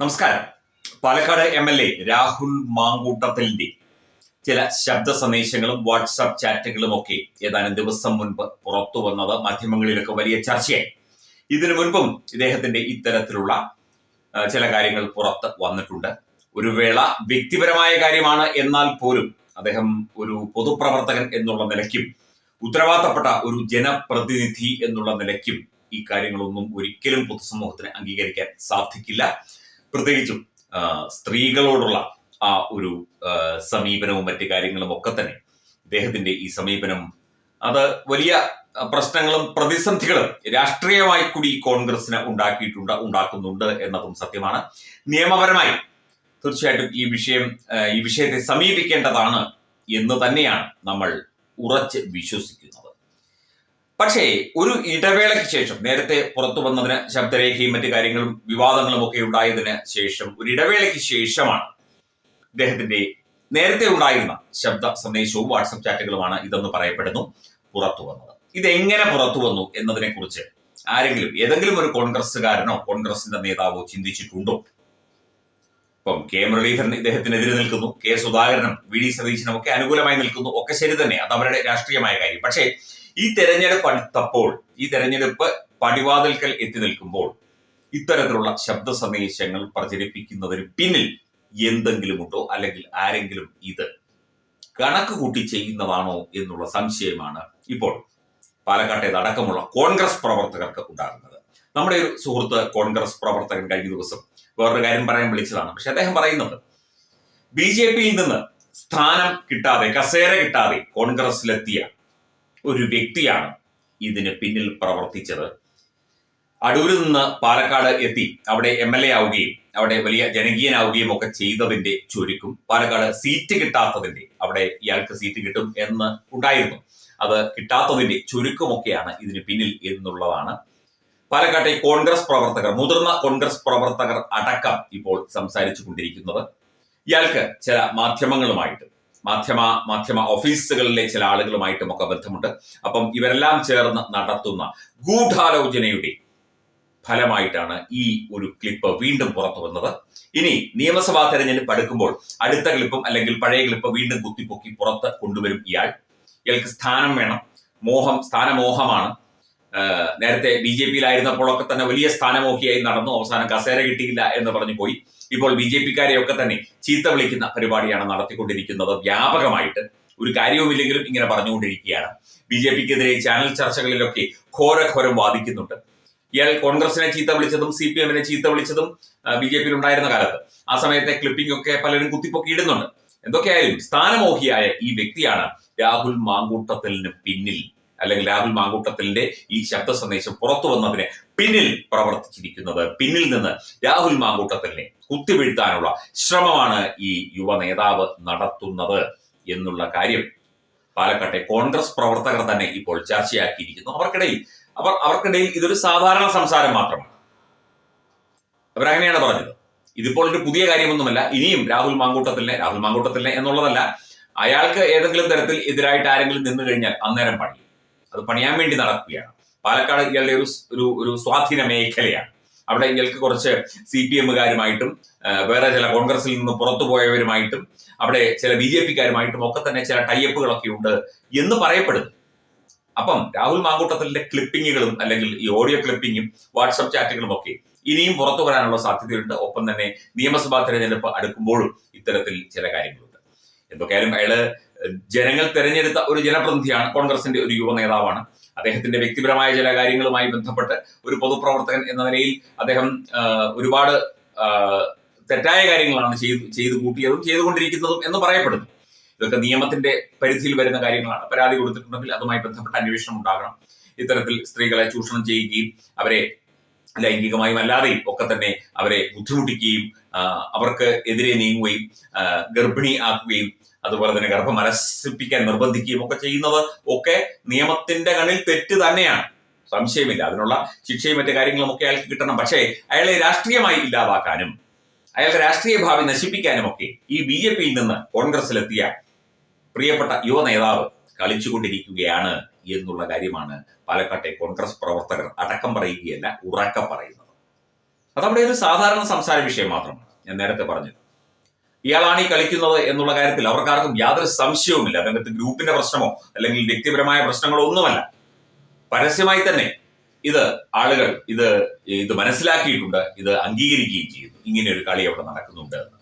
നമസ്കാരം. Palakkad M L A Rahul മാങ്കൂട്ടത്തലിന്റെ ചില ശബ്ദ സന്ദേശങ്ങളും വാട്സാപ്പ് ചാറ്റുകളും ഒക്കെ ഏതാനും ദിവസം മുൻപ് പുറത്തു വന്നത് മാധ്യമങ്ങളിലൊക്കെ വലിയ ചർച്ചയായി. ഇതിനു മുൻപും ഇദ്ദേഹത്തിന്റെ ഇത്തരത്തിലുള്ള ചില കാര്യങ്ങൾ പുറത്ത് വന്നിട്ടുണ്ട്. ഒരു വേള വ്യക്തിപരമായ കാര്യമാണ് എന്നാൽ പോലും അദ്ദേഹം ഒരു പൊതുപ്രവർത്തകൻ എന്നുള്ള നിലയ്ക്കും ഉത്തരവാദിത്തപ്പെട്ട ഒരു ജനപ്രതിനിധി എന്നുള്ള നിലയ്ക്കും ഈ കാര്യങ്ങളൊന്നും ഒരിക്കലും പൊതുസമൂഹത്തിന് അംഗീകരിക്കാൻ സാധിക്കില്ല. പ്രത്യേകിച്ചും സ്ത്രീകളോടുള്ള ആ ഒരു സമീപനവും മറ്റു കാര്യങ്ങളും ഒക്കെ തന്നെ ഇദ്ദേഹത്തിന്റെ ഈ സമീപനം അത് വലിയ പ്രശ്നങ്ങളും പ്രതിസന്ധികളും രാഷ്ട്രീയമായി കൂടി കോൺഗ്രസിന് ഉണ്ടാക്കിയിട്ടുണ്ട് ഉണ്ടാക്കുന്നുണ്ട് എന്നതും സത്യമാണ്. നിയമപരമായി തീർച്ചയായിട്ടും ഈ വിഷയം ഈ വിഷയത്തെ സമീപിക്കേണ്ടതാണ് എന്ന് തന്നെയാണ് നമ്മൾ ഉറച്ച് വിശ്വസിക്കുന്നത്. പക്ഷേ ഒരു ഇടവേളയ്ക്ക് ശേഷം നേരത്തെ പുറത്തു വന്നതിന് ശബ്ദരേഖയും മറ്റു കാര്യങ്ങളും വിവാദങ്ങളും ഒക്കെ ഉണ്ടായതിന് ശേഷം ഒരു ഇടവേളയ്ക്ക് ശേഷമാണ് ഇദ്ദേഹത്തിന്റെ നേരത്തെ ഉണ്ടായിരുന്ന ശബ്ദ സന്ദേശവും വാട്സപ്പ് ചാറ്റുകളുമാണ് ഇതെന്ന് പറയപ്പെടുന്നു പുറത്തു വന്നത്. ഇതെങ്ങനെ പുറത്തു വന്നു എന്നതിനെ കുറിച്ച് ആരെങ്കിലും ഏതെങ്കിലും ഒരു കോൺഗ്രസ്സുകാരനോ കോൺഗ്രസിന്റെ നേതാവോ ചിന്തിച്ചിട്ടുണ്ടോ? ഇപ്പം കെ മുരളീധരൻ ഇദ്ദേഹത്തിനെതിരെ നിൽക്കുന്നു കെ സുധാകരനും വി ഡി സതീശനും ഒക്കെ അനുകൂലമായി നിൽക്കുന്നു ഒക്കെ ശരി തന്നെ. അത് അവരുടെ രാഷ്ട്രീയമായ കാര്യം. പക്ഷേ ഈ തെരഞ്ഞെടുപ്പ് അടുത്തപ്പോൾ ഈ തെരഞ്ഞെടുപ്പ് പടിവാതിൽക്കൽ എത്തി നിൽക്കുമ്പോൾ ഇത്തരത്തിലുള്ള ശബ്ദ സന്ദേശങ്ങൾ പ്രചരിപ്പിക്കുന്നതിന് പിന്നിൽ എന്തെങ്കിലും ഉണ്ടോ അല്ലെങ്കിൽ ആരെങ്കിലും ഇത് കണക്ക് കൂട്ടി ചെയ്യുന്നതാണോ എന്നുള്ള സംശയമാണ് ഇപ്പോൾ പാലക്കാട്ടേത് അടക്കമുള്ള കോൺഗ്രസ് പ്രവർത്തകർക്ക് ഉണ്ടാകുന്നത്. നമ്മുടെ ഒരു സുഹൃത്ത് കോൺഗ്രസ് പ്രവർത്തകൻ കഴിഞ്ഞ ദിവസം വേറൊരു കാര്യം പറയാൻ വിളിച്ചതാണ്. പക്ഷെ അദ്ദേഹം പറയുന്നുണ്ട് ബി ജെ പിയിൽ നിന്ന് സ്ഥാനം കിട്ടാതെ കസേര കിട്ടാതെ കോൺഗ്രസിലെത്തിയ ഒരു വ്യക്തിയാണ് ഇതിന് പിന്നിൽ പ്രവർത്തിച്ചത്. അടൂരിൽ നിന്ന് പാലക്കാട് എത്തി. അവിടെ എം എൽ എ ആവുകയും അവിടെ വലിയ ജനകീയനാവുകയും ഒക്കെ ചെയ്തതിന്റെ ചുരുക്കും പാലക്കാട് സീറ്റ് കിട്ടാത്തതിന്റെ അവിടെ ഇയാൾക്ക് സീറ്റ് കിട്ടും എന്ന് ഉണ്ടായിരുന്നു. അത് കിട്ടാത്തതിന്റെ ചുരുക്കമൊക്കെയാണ് ഇതിന് പിന്നിൽ എന്നുള്ളതാണ്. പാലക്കാട്ടെ കോൺഗ്രസ് പ്രവർത്തകർ മുതിർന്ന കോൺഗ്രസ് പ്രവർത്തകർ അടക്കം ഇപ്പോൾ സംസാരിച്ചു കൊണ്ടിരിക്കുന്നത്. ഇയാൾക്ക് ചില മാധ്യമങ്ങളുമായിട്ട് മാധ്യമ മാധ്യമ ഓഫീസുകളിലെ ചില ആളുകളുമായിട്ടും ഒക്കെ ബന്ധമുണ്ട്. അപ്പം ഇവരെല്ലാം ചേർന്ന് നടത്തുന്ന ഗൂഢാലോചനയുടെ ഫലമായിട്ടാണ് ഈ ഒരു ക്ലിപ്പ് വീണ്ടും പുറത്തു വന്നത്. ഇനി നിയമസഭാ തെരഞ്ഞെടുപ്പ് അടുക്കുമ്പോൾ അടുത്ത ക്ലിപ്പും അല്ലെങ്കിൽ പഴയ ക്ലിപ്പ് വീണ്ടും കുത്തിപ്പൊക്കി പുറത്ത് കൊണ്ടുവരും ഇയാൾ. ഇയാൾക്ക് സ്ഥാനം വേണം. മോഹം സ്ഥാനമോഹമാണ്. നേരത്തെ ബി ജെ പിയിലായിരുന്നപ്പോഴൊക്കെ തന്നെ വലിയ സ്ഥാനമോഹിയായി നടന്നു. അവസാനം കസേര കിട്ടിയില്ല എന്ന് പറഞ്ഞു പോയി. ഇപ്പോൾ ബി ജെ പിക്കാരെയൊക്കെ തന്നെ ചീത്ത വിളിക്കുന്ന പരിപാടിയാണ് നടത്തിക്കൊണ്ടിരിക്കുന്നത്. വ്യാപകമായിട്ട് ഒരു കാര്യവുമില്ലെങ്കിലും ഇങ്ങനെ പറഞ്ഞുകൊണ്ടിരിക്കുകയാണ്. ബി ജെ പിക്കെതിരെ ചാനൽ ചർച്ചകളിലൊക്കെ ഘോരഘോരം വാദിക്കുന്നുണ്ട്. ഇയാൾ കോൺഗ്രസിനെ ചീത്ത വിളിച്ചതും സി പി എമ്മിനെ ചീത്ത വിളിച്ചതും ബി ജെ പിയിൽ ഉണ്ടായിരുന്ന കാലത്ത്. ആ സമയത്തെ ക്ലിപ്പിംഗ് ഒക്കെ പലരും കുത്തിപ്പൊക്കി ഇടുന്നുണ്ട് എന്തൊക്കെയായാലും സ്ഥാനമോഹിയായ ഈ വ്യക്തിയാണ് രാഹുൽ മാങ്കൂട്ടത്തലിന് പിന്നിൽ. അല്ലെങ്കിൽ രാഹുൽ മാങ്കൂട്ടത്തിന്റെ ഈ ശബ്ദ സന്ദേശം പുറത്തു വന്നതിന് പിന്നിൽ പ്രവർത്തിച്ചിരിക്കുന്നത്. പിന്നിൽ നിന്ന് രാഹുൽ മാങ്കൂട്ടത്തിനെ കുത്തിവീഴ്ത്താനുള്ള ശ്രമമാണ് ഈ യുവ നേതാവ് നടത്തുന്നത് എന്നുള്ള കാര്യം പാലക്കാട്ടെ കോൺഗ്രസ് പ്രവർത്തകർ തന്നെ ഇപ്പോൾ ചർച്ചയാക്കിയിരിക്കുന്നു. അവർക്കിടയിൽ അവർ അവർക്കിടയിൽ ഇതൊരു സാധാരണ സംസാരം മാത്രമാണ്. അവരങ്ങനെയാണ് പറഞ്ഞത്. ഇതിപ്പോൾ ഒരു പുതിയ കാര്യമൊന്നുമല്ല. ഇനിയും രാഹുൽ മാങ്കൂട്ടത്തിലിനെ രാഹുൽ മാങ്കൂട്ടത്തിലിനെ എന്നുള്ളതല്ല അയാൾക്ക് ഏതെങ്കിലും തരത്തിൽ എതിരായിട്ട് ആരെങ്കിലും നിന്നു കഴിഞ്ഞാൽ അന്നേരം പണി അത് പണിയാൻ വേണ്ടി നടക്കുകയാണ്. പാലക്കാട് ഇയാളുടെ ഒരു ഒരു ഒരു സ്വാധീന മേഖലയാണ്. അവിടെ ഇയാൾക്ക് കുറച്ച് സി പി എമ്മുകാരുമായിട്ടും വേറെ ചില കോൺഗ്രസിൽ നിന്ന് പുറത്തു പോയവരുമായിട്ടും അവിടെ ചില ബി ജെ പിക്കാരുമായിട്ടും ഒക്കെ തന്നെ ചില ടൈപ്പുകളൊക്കെ ഉണ്ട് എന്ന് പറയപ്പെടുന്നു. അപ്പം രാഹുൽ മാങ്കൂട്ടത്തിന്റെ ക്ലിപ്പിങ്ങുകളും അല്ലെങ്കിൽ ഈ ഓഡിയോ ക്ലിപ്പിങ്ങും വാട്സപ്പ് ചാറ്റുകളും ഒക്കെ ഇനിയും പുറത്തു വരാനുള്ള സാധ്യതയുണ്ട്. ഒപ്പം തന്നെ നിയമസഭാ തെരഞ്ഞെടുപ്പ് അടുക്കുമ്പോഴും ഇത്തരത്തിൽ ചില കാര്യങ്ങളുണ്ട്. എന്തൊക്കെയായാലും അയാൾ ജനങ്ങൾ തെരഞ്ഞെടുത്ത ഒരു ജനപ്രതിനിധിയാണ് കോൺഗ്രസിന്റെ ഒരു യുവ നേതാവാണ്. അദ്ദേഹത്തിന്റെ വ്യക്തിപരമായ ചില കാര്യങ്ങളുമായി ബന്ധപ്പെട്ട് ഒരു പൊതുപ്രവർത്തകൻ എന്ന നിലയിൽ അദ്ദേഹം ഒരുപാട് തെറ്റായ കാര്യങ്ങളാണ് ചെയ്തു ചെയ്തു കൂട്ടിയതും ചെയ്തുകൊണ്ടിരിക്കുന്നതും എന്ന് പറയപ്പെടുന്നു. ഇതൊക്കെ നിയമത്തിന്റെ പരിധിയിൽ വരുന്ന കാര്യങ്ങളാണ്. പരാതി കൊടുത്തിട്ടുണ്ടെങ്കിൽ അതുമായി ബന്ധപ്പെട്ട അന്വേഷണം ഉണ്ടാകണം. ഇത്തരത്തിൽ സ്ത്രീകളെ ചൂഷണം ചെയ്യുകയും അവരെ ലൈംഗികമായും അല്ലാതെയും ഒക്കെ തന്നെ അവരെ ബുദ്ധിമുട്ടിക്കുകയും അവർക്ക് എതിരെ നീങ്ങുകയും ഗർഭിണി ആക്കുകയും അതുപോലെ തന്നെ ഗർഭം അലസിപ്പിക്കാൻ നിർബന്ധിക്കുകയും ഒക്കെ ചെയ്യുന്നത് ഒക്കെ നിയമത്തിന്റെ കണിൽ തെറ്റ് തന്നെയാണ്. സംശയമില്ല. അതിനുള്ള ശിക്ഷയും മറ്റു കാര്യങ്ങളും ഒക്കെ അയാൾക്ക് കിട്ടണം. പക്ഷേ അയാളെ രാഷ്ട്രീയമായി ഇല്ലാതാക്കാനും അയാളുടെ രാഷ്ട്രീയ ഭാവി നശിപ്പിക്കാനും ഒക്കെ ഈ ബി ജെ പിയിൽ നിന്ന് കോൺഗ്രസിലെത്തിയ പ്രിയപ്പെട്ട യുവ നേതാവ് കളിച്ചുകൊണ്ടിരിക്കുകയാണ്. എന്നുള്ള കാര്യമാണ് പാലക്കാട്ടെ കോൺഗ്രസ് പ്രവർത്തകർ അടക്കം പറയുകയല്ല ഉറക്കം പറയുന്നത്. അതവിടെ ഒരു സാധാരണ സംസാര വിഷയം മാത്രമാണ്. ഞാൻ നേരത്തെ പറഞ്ഞത് ഇയാളാണ് ഈ കളിക്കുന്നത് എന്നുള്ള കാര്യത്തിൽ അവർക്കാർക്കും യാതൊരു സംശയവുമില്ല. അതിനകത്ത് ഗ്രൂപ്പിന്റെ പ്രശ്നമോ അല്ലെങ്കിൽ വ്യക്തിപരമായ പ്രശ്നങ്ങളോ ഒന്നുമല്ല. പരസ്യമായി തന്നെ ഇത് ആളുകൾ ഇത് ഇത് മനസ്സിലാക്കിയിട്ടുണ്ട് ഇത് അംഗീകരിക്കുകയും ചെയ്യുന്നു. ഇങ്ങനെ ഒരു കളി അവിടെ നടക്കുന്നുണ്ട് എന്ന്.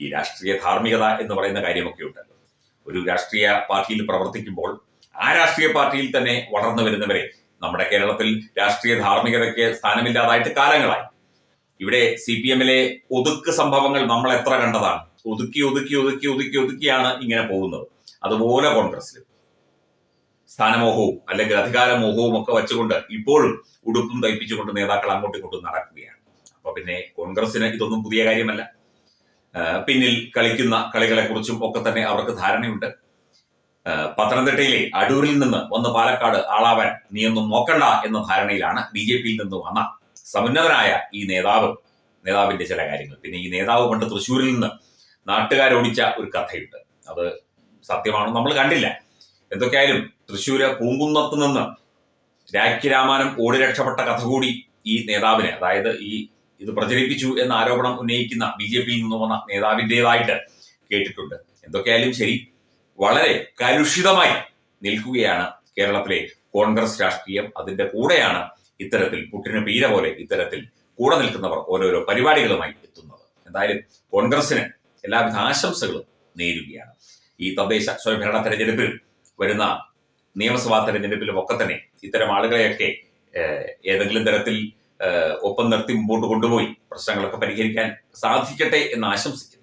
ഈ രാഷ്ട്രീയ ധാർമ്മികത എന്ന് പറയുന്ന കാര്യമൊക്കെ ഉണ്ടല്ലോ. ഒരു രാഷ്ട്രീയ പാർട്ടിയിൽ പ്രവർത്തിക്കുമ്പോൾ ആ രാഷ്ട്രീയ പാർട്ടിയിൽ തന്നെ വളർന്നു വരുന്നവരെ നമ്മുടെ കേരളത്തിൽ രാഷ്ട്രീയ ധാർമ്മികതയ്ക്ക് സ്ഥാനമില്ലാതായിട്ട് കാലങ്ങളായി. ഇവിടെ സി പി എമ്മിലെ ഒതുക്ക് സംഭവങ്ങൾ നമ്മൾ എത്ര കണ്ടതാണ്? ഒതുക്കി ഒതുക്കി ഒതുക്കി ഒതുക്കി ഒതുക്കിയാണ് ഇങ്ങനെ പോകുന്നത്. അതുപോലെ കോൺഗ്രസിലും. സ്ഥാനമോഹവും അല്ലെങ്കിൽ അധികാരമോഹവും ഒക്കെ വെച്ചുകൊണ്ട് ഇപ്പോഴും ഉടുപ്പും തയ്പ്പിച്ചുകൊണ്ട് നേതാക്കൾ അങ്ങോട്ടും ഇങ്ങോട്ടും നടക്കുകയാണ്. അപ്പൊ പിന്നെ കോൺഗ്രസിന് ഇതൊന്നും പുതിയ കാര്യമല്ല. പിന്നിൽ കളിക്കുന്ന കളികളെ കുറിച്ചും ഒക്കെ തന്നെ അവർക്ക് ധാരണയുണ്ട്. പത്തനംതിട്ടയിലെ അടൂരിൽ നിന്ന് വന്ന് പാലക്കാട് ആളാവാൻ നീയൊന്നും നോക്കണ്ട എന്ന ധാരണയിലാണ് ബി ജെ പിയിൽ നിന്ന് വന്ന സമുന്നതനായ ഈ നേതാവ് നേതാവിന്റെ ചില കാര്യങ്ങൾ. പിന്നെ ഈ നേതാവ് പണ്ട് തൃശ്ശൂരിൽ നിന്ന് നാട്ടുകാരോടിച്ച ഒരു കഥയുണ്ട്. അത് സത്യമാണോ നമ്മൾ കണ്ടില്ല. എന്തൊക്കെയായാലും തൃശ്ശൂര് പൂങ്കുന്നത്ത് നിന്ന് രാഖി ഓടി രക്ഷപ്പെട്ട കഥ കൂടി ഈ നേതാവിനെ അതായത് ഈ ഇത് പ്രചരിപ്പിച്ചു എന്ന ആരോപണം ഉന്നയിക്കുന്ന ബി ജെ പിയിൽ നിന്ന് വന്ന നേതാവിന്റെതായിട്ട് കേട്ടിട്ടുണ്ട്. എന്തൊക്കെയായാലും ശരി വളരെ കലുഷിതമായി നിൽക്കുകയാണ് കേരളത്തിലെ കോൺഗ്രസ് രാഷ്ട്രീയം. അതിന്റെ കൂടെയാണ് ഇത്തരത്തിൽ പുട്ടിന് പീര പോലെ ഇത്തരത്തിൽ കൂടെ നിൽക്കുന്നവർ ഓരോരോ പരിപാടികളുമായി എത്തുന്നത്. എന്തായാലും കോൺഗ്രസിന് എല്ലാവിധ ആശംസകളും നേരുകയാണ്. ഈ തദ്ദേശ സ്വയംഭരണ തെരഞ്ഞെടുപ്പിൽ വരുന്ന നിയമസഭാ തെരഞ്ഞെടുപ്പിലും ഒക്കെ തന്നെ ഇത്തരം ആളുകളെയൊക്കെ ഏതെങ്കിലും തരത്തിൽ ഒപ്പം നിർത്തി മുമ്പോട്ട് കൊണ്ടുപോയി പ്രശ്നങ്ങളൊക്കെ പരിഹരിക്കാൻ സാധിക്കട്ടെ എന്ന് ആശംസിക്കുന്നു.